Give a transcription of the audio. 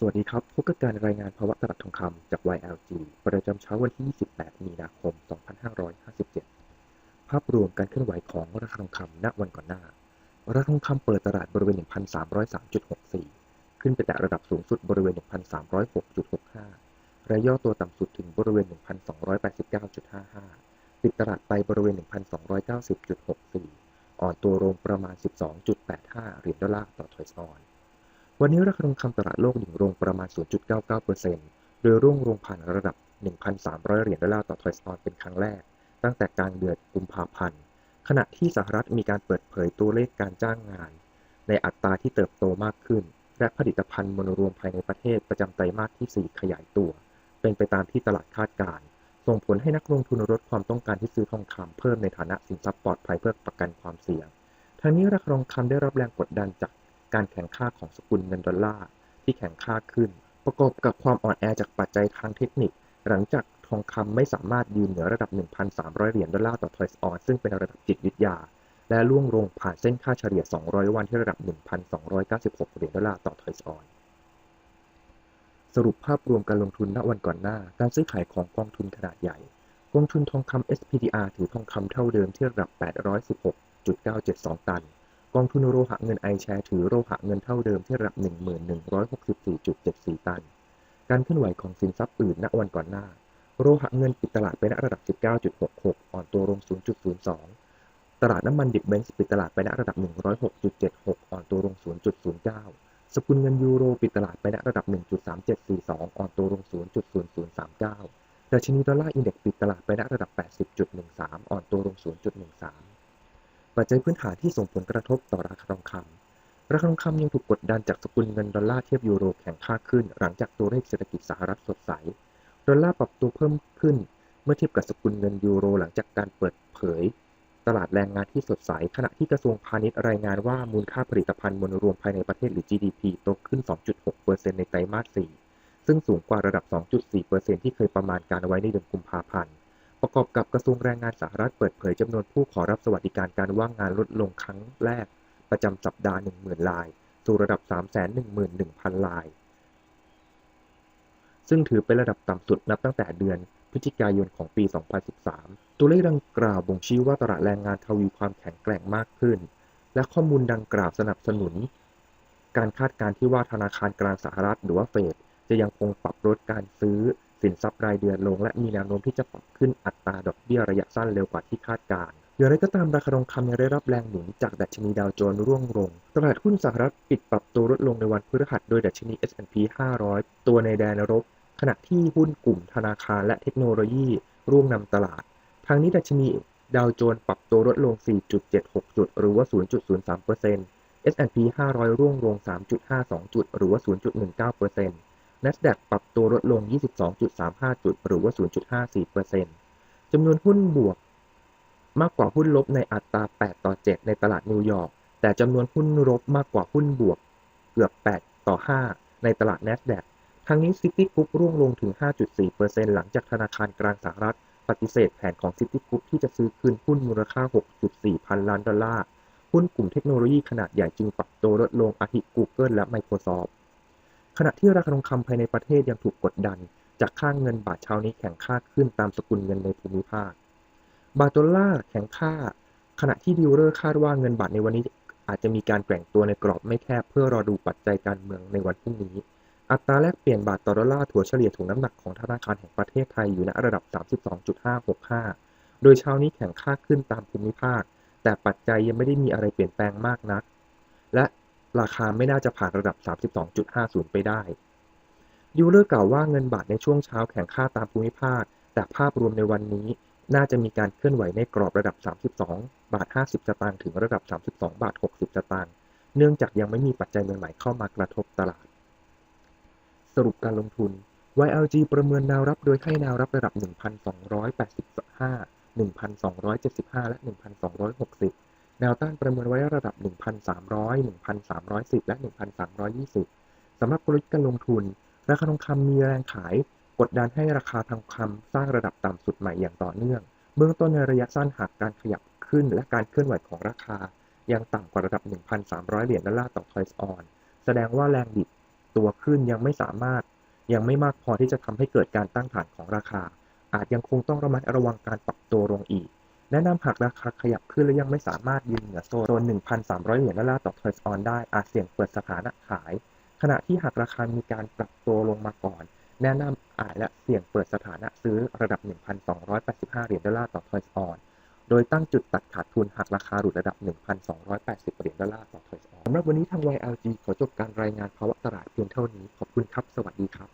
สวัสดีครับ พบกับการรายงานภาวะตลาดทองคำจาก YLG ประจำเช้าวันที่ 28 มีนาคม 2557 ภาพรวมการเคลื่อนไหวของราคาทองคำณวันก่อนหน้า ราคาทองคำเปิดตลาดบริเวณ 1,303.64 ขึ้นไปแตะระดับสูงสุดบริเวณ 1,306.65และย่อตัวต่ำสุดถึงบริเวณ 1,289.55 ปิดตลาดไปบริเวณ 1,290.64 อ่อนตัวลงประมาณ 12.85 เหรียญดอลลาร์ต่อทอยส์ออน วันนี้ราคาทองคำตลาดโลกดิ่งลงประมาณ 0.99%โดยร่วงลงผ่านระดับ 1,300 เหรียญดอลลาร์ต่อทอยส์อนเป็นครั้งแรก ตั้งแต่กลางเดือนกุมภาพันธ์ ขณะที่สหรัฐมีการเปิดเผยตัวเลขการจ้างงาน ในอัตราที่เติบโตมากขึ้น และผลิตภัณฑ์มวลรวมภายในประเทศประจำไตรมาสที่ 4 ขยายตัว เป็นไปตามที่ตลาดคาดการณ์ส่งผลให้นักลงทุนลดความต้องการที่ซื้อทองคำเพิ่มในฐานะสินทรัพย์ปลอดภัยเพื่อประกันความเสี่ยงทั้งนี้ราคาทองคำได้รับแรงกดดันจาก การแข่งข้าของสกุลเงินดอลลาร์ที่แข่งข้าขึ้น ประกอบกับความอ่อนแอจากปัจจัยทางเทคนิค หลังจากทองคำไม่สามารถยืนเหนือระดับ 1,300 เหรียญดอลลาร์ต่อทอยส์ออนซึ่งเป็นระดับจิตวิทยา และล่วงลงผ่านเส้นค่าเฉลี่ย 200 วันที่ระดับ 1,296 เหรียญดอลลาร์ต่อทอยส์ออนสรุปภาพรวมการลงทุนณวันก่อนหน้า การซื้อขายของกองทุนขนาดใหญ่ กองทุนทองคำ SPDR ถือทองคำเท่าเดิมที่ระดับ 816.972 ตัน กองทุนโลหะเงินไอแชร์ถือโลหะเงินเท่าเดิมที่ระดับ1164.74 ตัน การเคลื่อนไหวของสินทรัพย์อื่นณวันก่อนหน้า โลหะเงินปิดตลาดไปณระดับ 19.66 อ่อนตัวลง 0.02 ตลาดน้ำมันดิบเบนซ์ปิดตลาดไปณระดับ 106.76 อ่อนตัวลง 0.09 สกุลเงินยูโรปิดตลาดไปณระดับ 1.3742 อ่อนตัวลง 0.0039 ดัชนีดอลลาร์อินเด็กซ์ปิดตลาดไปณระดับ 80.13 อ่อนตัวลง 0.13 ปัจจัยพื้นฐานที่ส่งผลกระทบต่อราคาทองคำราคาทองคำยังถูกกดดันจากสกุลเงินดอลลาร์เทียบยูโรแข็งค่าขึ้น หลังจากตัวเลขเศรษฐกิจสหรัฐสดใส ดอลลาร์ปรับตัวเพิ่มขึ้น เมื่อเทียบกับสกุลเงินยูโร หลังจากการเปิดเผย ตลาดแรงงานที่สดใส ขณะที่กระทรวงพาณิชย์รายงานว่ามูลค่าผลิตภัณฑ์มวลรวมภายในประเทศหรือ GDP โตขึ้น 2.6%ในไตรมาส 4 ซึ่งสูงกว่าระดับ 2.4%ที่เคยประมาณการไว้ในเดือนกุมภาพันธ์ ประกอบกับกระทรวงแรงงานสหรัฐเปิดเผยจำนวนผู้ขอรับสวัสดิการการว่างงานลดลงครั้งแรก ประจำสัปดาห์ 10,000 ราย สู่ระดับ 311,000 ราย ซึ่งถือเป็นระดับต่ำสุดนับตั้งแต่เดือนพฤศจิกายนของปี 2013 ตัวเลขดังกล่าวบ่งชี้ว่าตลาดแรงงานทวีความแข็งแกร่งมากขึ้น และข้อมูลดังกล่าวสนับสนุน การคาดการณ์ที่ว่าธนาคารกลางสหรัฐหรือว่าเฟดจะยังคงปรับลดการซื้อ สินทรัพย์รายเดือนลง และมีแนวโน้มที่จะปรับขึ้นอัตราดอกเบี้ยระยะสั้นเร็วกว่าที่คาดการณ์อย่างไรก็ตามราคาทองคำยังได้รับแรงหนุนจากดัชนีดาวโจนส์ร่วงลง ตลาดหุ้นสหรัฐปิดปรับตัวลดลงในวันพฤหัสโดยดัชนี S&P 500 ตัวในแดนลบขณะที่หุ้นกลุ่มธนาคารและเทคโนโลยี ร่วงนำตลาด ทางนี้ดัชนีดาวโจนส์ปรับตัวลดลง 4.76 จุด หรือว่า 0.03% S&P 500 ร่วงลง 3.52 จุด หรือว่า 0.19% NASDAQ ปรับตัวลดลง 22.35 จุด หรือว่า 0.54%จำนวนหุ้นบวก มากกว่าหุ้นลบในอัตรา 8 ต่อ 7 ในตลาดนิวยอร์ก แต่จำนวนหุ้นลบมากกว่าหุ้นบวก เกือบ 8 ต่อ 5 ในตลาด NASDAQ ทั้งนี้ Citigroup ร่วงลงถึง 5.4%หลังจากธนาคารกลางสหรัฐปฏิเสธแผนของ Citigroup ที่จะซื้อคืนหุ้นมูลค่า 6.4 พันล้านดอลลาร์ หุ้นกลุ่มเทคโนโลยีขนาดใหญ่จึงปรับตัวลดลงอาทิ Google และ Microsoft ขณะที่ราคาทองคำภายในประเทศยังถูกกดดัน จากค่างเงินบาทเช้านี้แข็งค่าขึ้นตามสกุลเงินในภูมิภาค บาทดอลลาร์แข็งค่า ขณะที่ดิวเลอร์คาดว่าเงินบาทในวันนี้อาจจะมีการแกว่งตัวในกรอบไม่แคบเพื่อรอดูปัจจัยการเมืองในวันพรุ่งนี้ อัตราแลกเปลี่ยนบาทต่อดอลลาร์ถัวเฉลี่ยถุงน้ำหนักของธนาคารแห่งประเทศไทยอยู่ณระดับ 32.565 โดยเช้านี้แข็งค่าขึ้นตามภูมิภาค แต่ปัจจัยยังไม่ได้มีอะไรเปลี่ยนแปลงมากนัก และ ราคาไม่น่าจะผ่านระดับ 32.50 ไปได้ยูเลอร์กล่าวว่าเงินบาทในช่วงเช้าแข็งค่าตามภูมิภาค แต่ภาพรวมในวันนี้ น่าจะมีการเคลื่อนไหวในกรอบระดับ 32 บาท 50 สตางค์ถึงระดับ 32 บาท 60 สตางค์เนื่องจากยังไม่มีปัจจัยใหม่ๆเข้ามากระทบตลาด สรุปการลงทุน YLG ประเมินแนวรับโดยให้แนวรับระดับ 1,285 1,275 และ 1,260 แนวต้านประเมินไว้ระดับ 1,300 1,310 และ 1,320 สำหรับกลยุทธ์การลงทุน ราคาทองคำมีแรงขาย กดดันให้ราคาทองคำสร้างระดับต่ำสุดใหม่อย่างต่อเนื่อง เบื้องต้นในระยะสั้นหากการขยับขึ้นและการเคลื่อนไหวของราคา ยังต่ำกว่าระดับ 1,300 เหรียญดอลลาร์ต่อทอยส์ออน แสดงว่าแรงบิดตัวขึ้นยังไม่สามารถ ยังไม่มากพอที่จะทำให้เกิดการตั้งฐานของราคา อาจยังคงต้องระมัดระวังการปรับตัวลงอีก แนะนำหากราคาขยับขึ้นและยังไม่สามารถยืนเหนือโซน 1,300 เหรียญดอลลาร์ต่อทอยส์ออนได้อาจเสี่ยงเปิดสถานะขาย ขณะที่หากราคามีการปรับตัวลงมาก่อน แนะนำอาจและเสี่ยงเปิดสถานะซื้อระดับ 1,285 เหรียญดอลลาร์ต่อทอยส์ออนโดยตั้งจุดตัดขาดทุนหากราคาหลุดระดับ 1,280 เหรียญดอลลาร์ต่อทอยส์ออนสำหรับวันนี้ทาง YLG ขอจบการรายงานภาวะตลาดเพียงเท่านี้ ขอบคุณครับ สวัสดีครับ